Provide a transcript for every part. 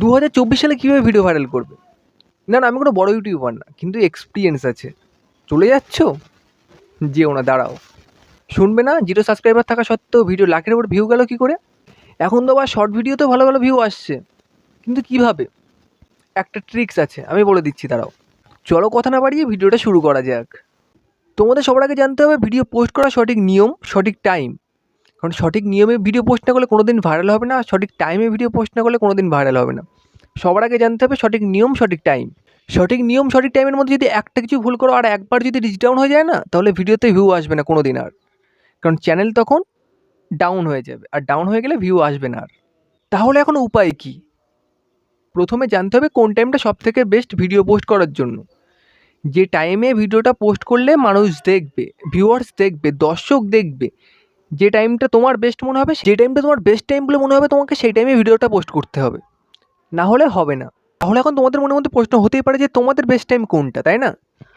দু হাজার চব্বিশ সালে কীভাবে ভিডিও ভাইরাল করবে? না না, আমি কোনো বড় ইউটিউবার না, কিন্তু এক্সপিরিয়েন্স আছে। চলে যাচ্ছ? যেও না, দাঁড়াও। শুনবে না? জিরো সাবস্ক্রাইবার থাকা সত্ত্বেও ভিডিও লাখের উপর ভিউ গেল কী করে? এখন তো আবার শর্ট ভিডিওতেও ভালো ভালো ভিউ আসছে। কিন্তু কীভাবে? একটা ট্রিক্স আছে, আমি বলে দিচ্ছি, দাঁড়াও। চলো কথা না বাড়িয়ে ভিডিওটা শুরু করা যাক। তোমাদের সবার আগে জানতে হবে ভিডিও পোস্ট করার সঠিক নিয়ম, সঠিক টাইম কারণ সঠিক নিয়মে ভিডিও পোস্ট না করলে কোনো দিন ভাইরাল হবে না, সঠিক টাইমে ভিডিও পোস্ট না করলে কোনো দিন ভাইরাল হবে না। সবার আগে জানতে হবে সঠিক নিয়ম, সঠিক টাইম সঠিক নিয়ম, সঠিক টাইমের মধ্যে যদি একটা কিছু ভুল করো আর একবার যদি রিচ ডাউন হয়ে যায় না, তাহলে ভিডিওতে ভিউ আসবে না কোনো দিন আর। কারণ চ্যানেল তখন ডাউন হয়ে যাবে, আর ডাউন হয়ে গেলে ভিউ আসবে না আর। তাহলে এখন উপায় কী? প্রথমে জানতে হবে কোন টাইমটা সব থেকে বেস্ট ভিডিও পোস্ট করার জন্য। যে টাইমে ভিডিওটা পোস্ট করলে মানুষ দেখবে ভিউয়ার্স দেখবে, দর্শক দেখবে যে টাইমটা তোমার বেস্ট মনে হবে, যে টাইমটা তোমার বেস্ট টাইম বলে মনে হবে, তোমাকে সেই টাইমে ভিডিওটা পোস্ট করতে হবে। না হলে হবে না। তাহলে এখন তোমাদের মনের মধ্যে প্রশ্ন হতেই পারে যে, তোমাদের বেস্ট টাইম কোনটা, তাই না?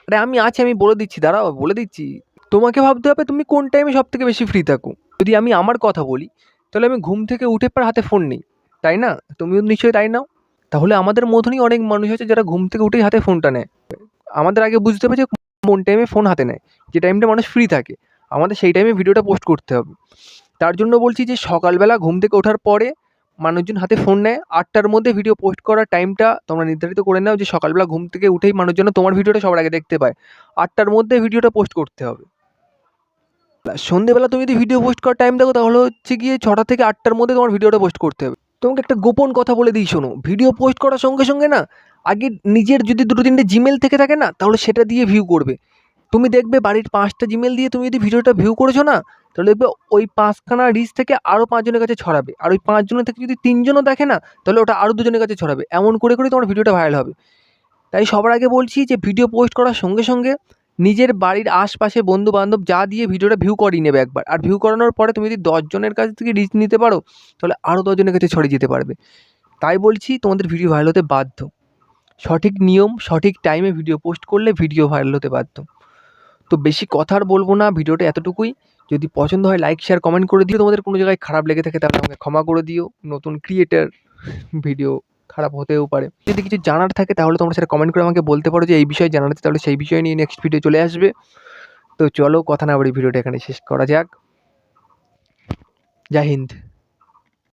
আরে আমি আছি, আমি বলে দিচ্ছি, দাঁড়াও, বলে দিচ্ছি। তোমাকে ভাবতে হবে, তুমি কোন টাইমে সব থেকে বেশি ফ্রি থাকো? যদি আমি আমার কথা বলি, তাহলে আমি ঘুম থেকে উঠে পর হাতে ফোন নেই, তাই না? তুমিও নিশ্চয়ই তাই নাও। তাহলে আমাদের মতনই অনেক মানুষ আছে, যারা ঘুম থেকে উঠেই হাতে ফোনটা নেয়। আমাদের আগে বুঝতে হবে যে, কোন টাইমে ফোন হাতে নেয়, যে টাইমটা মানুষ ফ্রি থাকে। আমাদের সেই টাইমে ভিডিওটা পোস্ট করতে হবে। তার জন্য বলছি যে, সকালবেলা ঘুম থেকে ওঠার পরে মানুষজন হাতে ফোন নেয়। আটটার মধ্যে ভিডিও পোস্ট করার টাইমটা তোমরা নির্ধারিত করে নাও যে, সকালবেলা ঘুম থেকে উঠেই মানুষজন তোমার ভিডিওটা সবার আগে দেখতে পায়। আটটার মধ্যে ভিডিওটা পোস্ট করতে হবে। সন্ধেবেলা তুমি যদি ভিডিও পোস্ট করার টাইম দেখো, তাহলে হচ্ছে গিয়ে ছটা থেকে আটটার মধ্যে তোমার ভিডিওটা পোস্ট করতে হবে। তোমাকে একটা গোপন কথা বলে দিই, শোনো। ভিডিও পোস্ট করার সঙ্গে সঙ্গে না, আগে নিজের যদি দুটো তিনটে জিমেল থেকে থাকে না, তাহলে সেটা দিয়ে ভিউ করবে। তুমি দেখবে বাড়ির পাঁচটা জিমেল দিয়ে তুমি যদি ভিডিওটা ভিউ করেছ না, তাহলে দেখবে ওই পাঁচখানা রিচ থেকে আরও পাঁচজনের কাছে ছড়াবে। আর ওই পাঁচজনের থেকে যদি তিনজনও দেখে না, তাহলে ওটা আরও দুজনের কাছে ছড়াবে। এমন করে করে তোমার ভিডিওটা ভাইরাল হবে। তাই সবার আগে বলছি যে ভিডিও পোস্ট করার সঙ্গে সঙ্গে নিজের বাড়ির আশপাশে বন্ধু বান্ধব যা দিয়ে ভিডিওটা ভিউ করিয়ে নেবে একবার। আর ভিউ করানোর পরে তুমি যদি দশজনের কাছ থেকে রিচ নিতে পারো, তাহলে আরও দশজনের কাছে ছড়িয়ে যেতে পারবে। তাই বলছি তোমাদের ভিডিও ভাইরাল হতে বাধ্য। সঠিক নিয়ম, সঠিক টাইমে ভিডিও পোস্ট করলে ভিডিও ভাইরাল হতে বাধ্য। তো বেশি কথা আর বলব না, ভিডিওটা এতটুকুই। যদি পছন্দ হয় লাইক শেয়ার কমেন্ট করে দিও। তোমাদের কোনো জায়গায় খারাপ লেগে থাকে, তাহলে আমাকে ক্ষমা করে দিও। নতুন ক্রিয়েটার ভিডিও খারাপ হতেও পারে। যদি কিছু জানার থাকে, তাহলে তোমরা সেটা কমেন্ট করে আমাকে বলতে পারো যে এই বিষয়ে জানার আছে, তাহলে সেই বিষয় নিয়ে নেক্সট ভিডিও চলে আসবে। তো চলো, কথা না বাড়ি ভিডিওটা এখানে শেষ করা যাক। জয় হিন্দ।